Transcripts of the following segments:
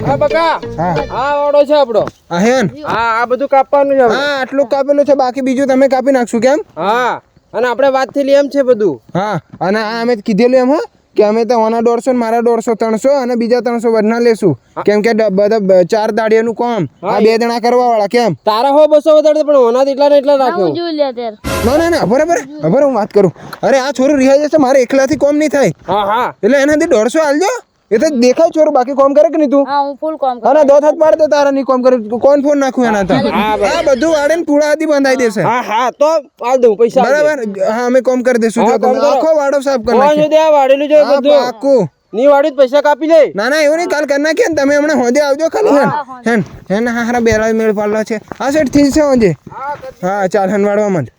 હા બકા. હા. આ વાળો છે આપણો. હેન? હા આ બધું કાપવાનું છે હા આટલું કાપેલું છે બાકી બીજું તમે કાપી નાખશું કેમ? હા અને આપણે વાત થયેલી એમ છે બધું. હા અને આ અમે કીધેલું એમ હો. કે અમે તો ઓના દોઢસો ને મારા દોઢસો ત્રણસો અને બીજા ત્રણસો વધના લેશું. કેમ કે બધા ચાર દાડિયાનું કામ. આ બે જણા કરવા વાળા કેમ? તારા હો બસો વધારે પણ ઓના એટલા ને એટલા રાખ્યો. ના ના ના બરાબર. બરાબર હું વાત કરું. અરે આ છોરું રિહાઈ જશે મારે એકલાથી કોમ નહીં થાય. હા હા. એટલે એનાથી દોઢસો હાલજો એ તો દેખાય છોરું બાકી કોમ કરે કે નહીં તું? હા હું ફૂલ કામ કરું. અને દો હાથ માર દે તારા ની કોમ કરે. કોણ ફોન નાખું એના તો? આ બધું ને પૂળા આદી બંધાઈ દેશે હા હા તો પાલ દઉં પૈસા. બરાબર? હા અમે કોમ કરી દેશું જો તમે આખો વાડો સાફ કરી નાખો જો આ વાડેલું છે હા, બધું? આખું ની વાડી પૈસા કાપી લે. ના ના એવું નહીં. કાલ કરી નાખીએ ને તમે હમણાં હોજે આવજો ખાલી હેન. હેન હેન હા હારા બેરા મેળ પાડલો છે. હા સેટ થઈ છે હોજે હા ચાલ હન વાળવા માંડ.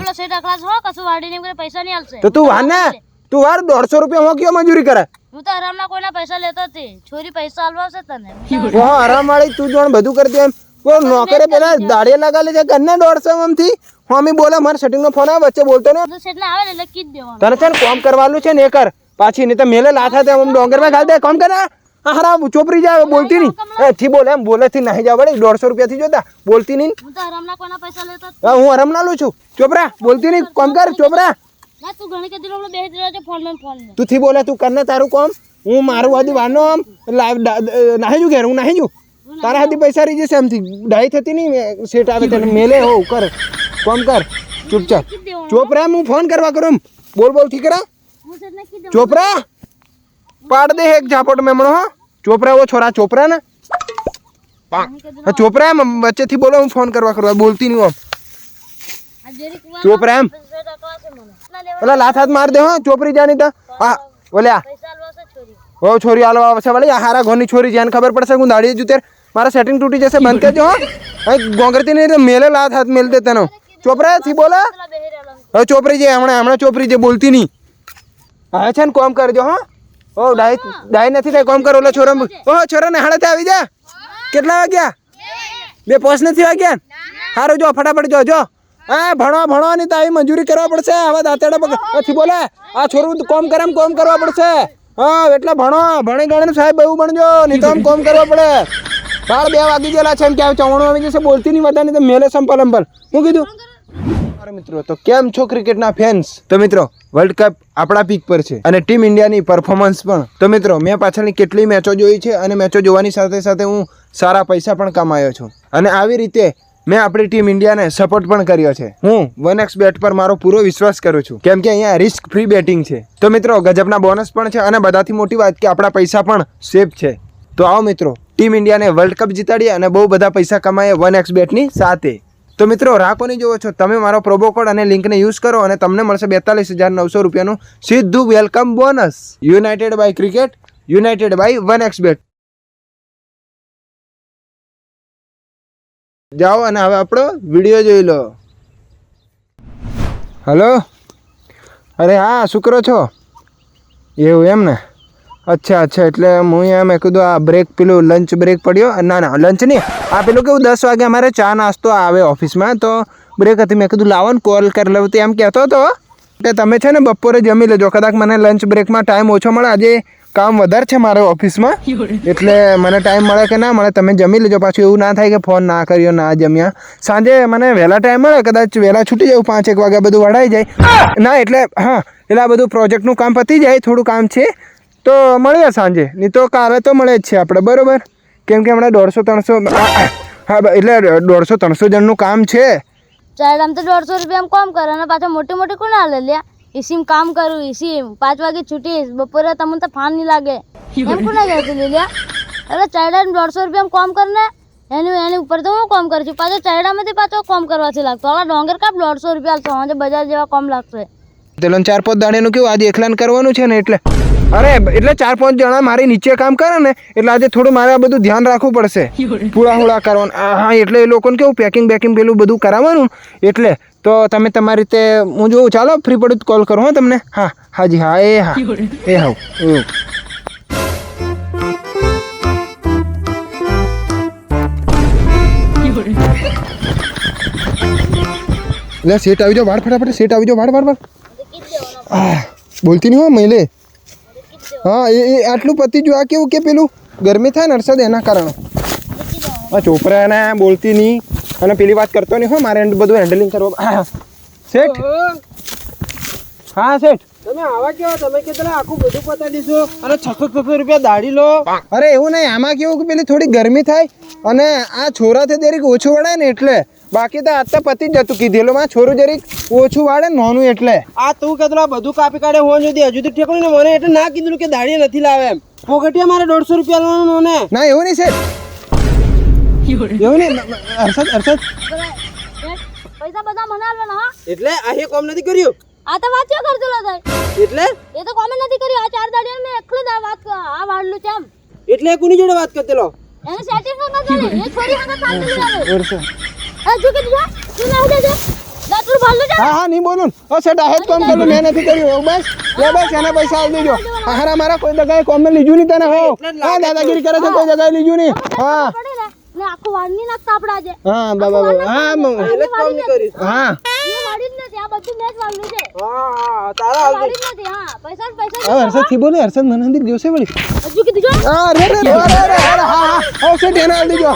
પેલો સેટ અકળાશ હો કશું વાડીને એમ કરીને પૈસા નહીં આલશે. તો તું વાર ને? તું વાર દોઢસો રૂપિયા માં કયો મજૂરી કરે. હું તો આરામના કોઈના પૈસા લેતો હતી છોરી પૈસા આલવા આવશે તને. હા આરામ વાળી. તું જોણ બધું કરતી એમ. કોઈ નોકરે પેલા દાડે લગાલે છે ઘરના દોઢસો મમથી હું અમે બોલે મારા સેટિંગ નો ફોન આવે વચ્ચે બોલતો ને તો શેઠને આવે એટલે કીધ દેવાનું. તને છે ને કોમ કરવાનું છે ને એ કર. પાછી નહીં તો મેલે લાથા તે આમ ડોંગરમાં ગાળ દે. કોમ કર આ હારા ચોપરી જાય બોલતી નહીં. એ થી બોલે એમ બોલે થી નહીં જાવ દોઢસો રૂપિયા થી જોતા બોલતી નહીં હું તો આરામના કોઈના પૈસા લેતો હા હું આરામ લઉં છું. ચોપરા બોલતી નહીં કોમ કર ચોપરા ના તું ઘણી કદી આપણે બેસી રહ્યો છે ફોનમાં ફોન તું થી બોલે તું કરને તારું કોમ. હું મારું હજી વાનો આમ લાઈવ નાહી જુ ઘેર હું નાહી જુ? તારા હાથી પૈસા રહી જશે એમથી. ડાઈ થતી નહીં સેટ આવે તને મેલે હો કર. કોમ કર. ચૂપચાપ. ચોપરા હું ફોન કરવા કરું બોલ બોલ ઠીક ચોપરા પાડ દે એક ઝાપટ મેમણો હો. ચોપરા ઓ છોરા ચોપરા ને. હા ચોપરા એમ વચ્ચેથી બોલો હું ફોન કરવા કરવા બોલતી નહીં આમ. આ જરીક વાર ચોપરા એમ? શેઠ અકળાશે મને ના લેવા ઓલા લાથ હાથ માર દે હો ચોપરી જાની તા. હા ઓલ્યા પૈસા આલવા આવશે છોરી ઓ છોરી હાલવા આવશે વળી આ હારા ઘરની છોરી જેને ખબર પડશે હું દાડી જુ ત્યારે મારા સેટિંગ તૂટી જશે બંધ કરજો હો. અહીં ગોંગરતી નહીં તો મેલે લાત હાથ મેલ દે તનો. ચોપરા થી બોલા? પેલા બેસી રહેલા હવે ચોપરી જે હમણાં હમણાં ચોપરી જે બોલતી નહીં. હા છે ને કોમ કરજો હો. ઓ ડાય ડાય નથી થાય કોમ કરો ઓલો છોરો ઓ છોરો ને હાડે આવી જા. કેટલા વાગ્યા? બે. પોસ નથી વાગ્યા? સારું જો ફટાફટ જો જો. હા. ભણવા ભણવાની તો આવી મંજૂરી કરવા પડશે. હવે દાંતેડા નથી બોલે આ છોરું તો કોમ કરે એમ કોમ કરવા પડશે. હા એટલે ભણો ભણી ગણે સાહેબ બહુ ભણજો નહીં તો આમ કોમ કરવા પડે. બાર બે વાગી ગયેલા છે એમ કે ચવણું આવી જશે બોલતી નહીં વધારે તો મેલે સંપલ અંપલ હું કીધું? મિત્રો, તો કેમ છો ક્રિકેટના ફેન્સ તો મિત્રો વર્લ્ડ કપ આપણા પીક પર છે અને ટીમ ઇન્ડિયાની પરફોર્મન્સ પણ. તો મિત્રો, મેં પાછળની કેટલી મેચો જોઈ છે અને મેચો જોવાની સાથે સાથે હું સારા પૈસા પણ કમાયો છું. અને આવી રીતે મેં આપણી ટીમ ઇન્ડિયાને સપોર્ટ પણ કર્યો છે. હું વન એક્સ બેટ પર મારો પૂરો વિશ્વાસ કરું છું. કેમ કે અહીંયા રિસ્ક ફ્રી બેટિંગ છે. તો મિત્રો, ગજબના બોનસ પણ છે અને બધાથી મોટી વાત કે આપણા પૈસા પણ સેફ છે. તો આવો મિત્રો ટીમ ઇન્ડિયાને વર્લ્ડ કપ જીતાડીએ અને બહુ બધા પૈસા કમાઈએ વન એક્સ બેટની સાથે. તો મિત્રો રાહ કોની જુઓ છો, તમે મારો પ્રોબો કોડ અને લિંકને યુઝ કરો અને તમને મળશે બેતાલીસ હજાર નવસો રૂપિયાનું સીધું welcome bonus united by cricket united by one X bet જાઓ અને હવે આપણો વીડિયો જોઈ લો. હલો અરે હા, શું કરો છો? એવું એમ ને? અચ્છા અચ્છા, એટલે હું અહીંયા મેં કીધું, આ બ્રેક પેલું લંચ બ્રેક પડ્યો. ના ના લંચ નહીં. આ પેલું કેવું, દસ વાગે અમારે ચા નાસ્તો આવે ઓફિસમાં, તો બ્રેક હતી. મેં કીધું, લાવો ને કોલ કરી લઉં. એમ કહેતો હતો કે તમે છે ને બપોરે જમી લેજો. કદાચ મને લંચ બ્રેકમાં ટાઈમ ઓછો મળે. આજે કામ વધારે છે મારે ઓફિસમાં. એટલે મને ટાઈમ મળે કે ના મળે, તમે જમી લેજો. પાછું એવું ના થાય કે ફોન ના કર્યો, ના જમ્યા. સાંજે મને વહેલા ટાઈમ મળે, કદાચ વહેલા છૂટી જવું પાંચ, એક વાગ્યા બધું વડાઈ જાય. ના, એટલે, હા, એટલે આ બધું પ્રોજેક્ટનું કામ પતી જાય, થોડું કામ છે. તો મળીએ સાંજે. નહીં તો કાલે તો મળે જ છે આપણે બરોબર? કેમ કે હમણાં દોઢસો ત્રણસો હા એટલે દોઢસો ત્રણસો જણનું કામ છે. ચાલ આમ તો દોઢસો રૂપિયા કોમ કરે અને પાછા મોટી મોટી કોણ હાલે લ્યા એસીમ કામ કરું એસી પાંચ વાગે છૂટીશ બપોરે તમને તો ફાન નહીં લાગે. એમ કોને કહેતી લ્યા અરે ચાયડા દોઢસો રૂપિયા કોમ કર ને એની એની ઉપર તો હું કોમ કરું છું? પાછો ચાયડામાંથી પાછો કોમ કરવાથી લાગતો. હવે ડોંગર કાપ દોઢસો રૂપિયા આલતો આજે બજાર જેવા કોમ લાગશે. પેલો ચાર પાંચ દાડેનું કેવું આજે એકલાન કરવાનું છે ને એટલે? અરે એટલે ચાર પાંચ જણા મારી નીચે કામ કરે ને એટલે આજે થોડું મારે આ બધું ધ્યાન રાખવું પડશે. પૂળા હોળા કરવાનું. હા એટલે એ લોકોને કેવું પેકિંગ બેકિંગ પેલું બધું કરાવવાનું. એટલે તો તમે તમારી રીતે હું જોઉં ચાલો ફ્રી પડું કોલ કરું હા તમને? હા હાજી હા એ હા. એ હા એવું. લે સેટ આવી જાઓ વાળ ફટાફટ સેટ આવી જાઓ વાળ વાળ વાળ. બોલતી નહીં હો મહિલે. હા એ એ આટલું પતી જો આ કેવું કે પેલું? ગરમી થાય ને વરસાદ એના કારણે. આ છોકરાને બોલતી નહીં. અને પેલી વાત કરતો નહીં હો મારે બધું હેન્ડલિંગ કરવા શેઠ? હા શેઠ? તમે આવા કેવા? તમે કે પેલા આખું બધું પતાવી દીધો. અને છસો છસો રૂપિયા દાઢી લો. અરે એવું નહીં. આમાં કેવું કે પેલી થોડી ગરમી થાય. અને આ છોરાથી જરીક ઓછું વળાય ને એટલે બાકી તો આજ તો પતી જતું કીધેલું માં છોરું જરીક ઓછું વાળે નોનું એટલે. આ તું કે બધું કાપી કાઢે હોવા જોઈએ હજુ તો ઠેકડું ને મને એટલે ના કીધું કે દાડી નથી લાવે એમ. પોગટિયા મારે દોઢસો રૂપિયા લેવાનું ને ના એવું નહીં સાહેબ એવું નહીં? હર્ષદ હર્ષદ. પૈસા બધા મને આલવાના હા? એટલે અહીં કોમ નથી કર્યું? આ તો વાત ક્યાં કરતો લાગે થાય એટલે? એ તો કોમે નથી કર્યું. આ ચાર દાડી મેં એકલું જ આ વાત આ વાળલું છે એમ. એટલે કોની જોડે વાત કરતેલો એને સેટિંગ ન કરે એ છોરી હંગા ચાલતું આવે. એ હા હા નહીં બોલું ઓ સેટ આ જ કામ કર્યું મેં નથી કર્યું એવું બસ લે બસ એના પૈસા આપી દેજો હારા મારા કોઈ જગ્યાએ કોમ લીધું નહીં તને હો હા દાદાગીરી કરે છે કોઈ જગ્યાએ લીધું નહીં હા પડે ને ને આખું વાળની નાખતા આપણે આજે હા બાબા બાબા હા એટલે જ નહીં કર્યું હા એ વાળી જ નથી આ બધું મેં જ વાળલું છે હા હા તારા હાલ વાળી જ નથી હા પૈસા જ પૈસા હવે હર્ષદથી બોલે હર્ષદ મને અંદર જોશે વળી હજુ કીધું હા હા સેટ એને દેજો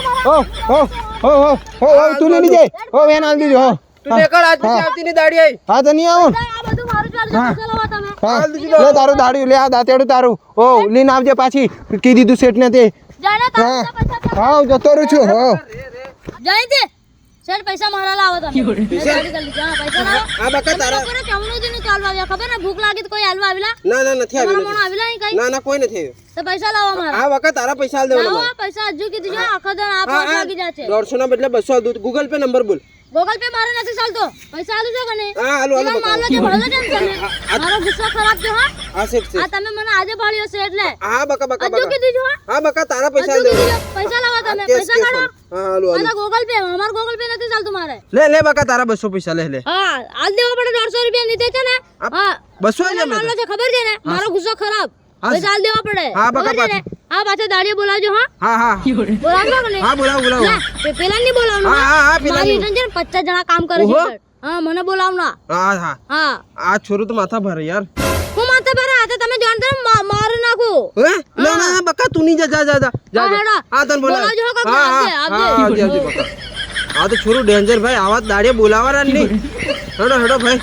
હો હો હો હો તું લઈ લીજે હો વેન આલ દીજો હો. તું દેખાડ આજ પછી આવતી ની દાડી આવી હા તો નહીં આવું આ બધું મારું ચાલતું પૈસા તમે. હા. લે તારું દાડી લે આ દાતેડું તારું. ઓ લીન આવજે પાછી. કીધી તું શેઠ ને તે જાણે હા. તારા પૈસા હા જતો રહું છું હો. જઈ તે સર પૈસા મારા લાવો તમે. પૈસા આ બકા તારા કેમનું જ નહીં આવ્યા? ખબર ને? ભૂખ લાગી તો કોઈ હાલવા આવેલા? ના ના નથી આવેલા. નહીં કઈ? ના ના કોઈ નથી આવ્યું. તો પૈસા લાવો મારા આ વખત તારા પૈસા દેવાના લાવો પૈસા હજુ કીધું છે આખો દન આ જાય છે. દોઢસો ના બદલે બસો દૂધ દઉં ગૂગલ પે નંબર બોલ. ગૂગલ પે મારે નથી ચાલતો. પૈસા આલુ છો કને હા આલુ આલુ પેલા મારલો છે છે ને તમે? મારો ગુસ્સો ખરાબ છે હા? હા છે આ તમે મને આજે ભાળ્યો છે એટલે. હા બકા બકા હજુ બકા. કીધું છે હા? બકા તારા પૈસા હજુ છે. પૈસા લાવો તમે. પૈસા કાઢો. હા હાલો હાલો. મારા ગૂગલ પે અમાર ગૂગલ પે નથી ચાલતું મારે. લે લે બકા તારા બસો પૈસા લે લે. હા આલ દેવા પડે દોઢસો રૂપિયા નીચે છે ને. હા. બસો મને લે મેં છે ખબર છે ને મારો ગુસ્સો ખરાબ. પૈસા આલ દેવા પડે. હા, બકા, ખબર છે ને? હા પાછો દાડીએ બોલાવજો હા. હા હા. બોલાવજો કે હા બોલાવો બોલાવો. પેલા નહીં બોલાવવાનું હા, હા, હા, પેલા મારી નહીં. હેઠળ પચાસ જણા કામ કરે છે હા મને બોલાવના. હા હા. હા. આ છોરું તો માથા ભરે યાર. હું માથે પર હાથે તમે જાણતા ને મા- નાખો. હે? ના ના બકા તું ની જા જા જા. જા આ તન બોલા હા હા આવજે, આવજે. આવજે બકા. આ તો છોરું ડેન્જર ભાઈ. આવા દાડે બોલાવાના જ નહીં. હડો હેડો ભાઈ.